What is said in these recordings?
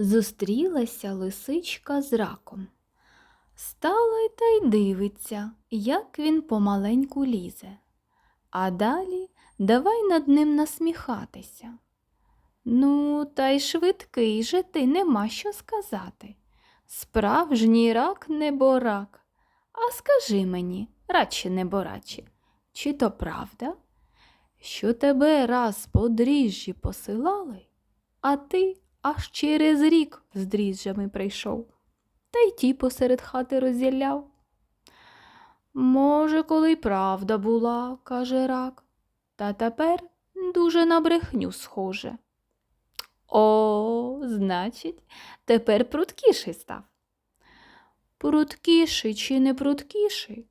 Зустрілася лисичка з раком. Стала та й дивиться, як він помаленьку лізе. А далі давай над ним насміхатися. Ну, та й швидкий же ти нема що сказати. Справжній рак не борак. А скажи мені, радше не бораче, чи то правда, що тебе раз по дріжджі посилали, а ти аж через рік з дріжджами прийшов, та й ті посеред хати розділяв. Може, коли й правда була, каже рак, та тепер дуже на брехню схоже. О, значить, тепер пруткіший став. Пруткіший чи не пруткіший,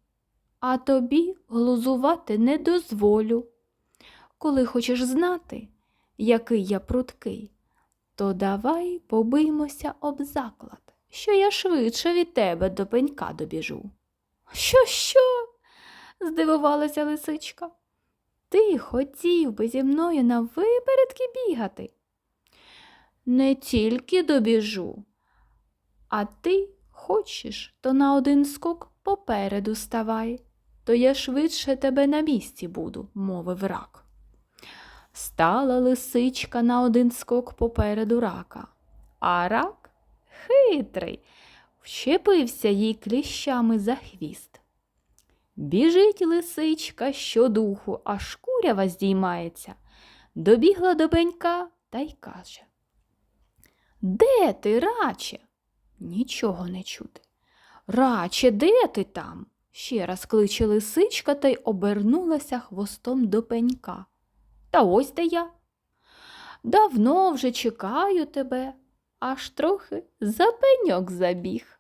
а тобі глузувати не дозволю. Коли хочеш знати, який я пруткий, то давай побиймося об заклад, що я швидше від тебе до пенька добіжу. Що, що? здивувалася лисичка. Ти хотів би зі мною на випередки бігати. Не тільки добіжу, а ти хочеш, то на один скок попереду ставай, то я швидше тебе на місці буду, мовив рак. Стала лисичка на один скок попереду рака, а рак хитрий, вщепився їй кліщами за хвіст. Біжить лисичка щодуху, аж курява здіймається, добігла до пенька та й каже. Де ти, раче? Нічого не чути. Раче, де ти там? ще раз кличе лисичка та й обернулася хвостом до пенька. Та ось де я. Давно вже чекаю тебе, аж трохи за пеньок забіг.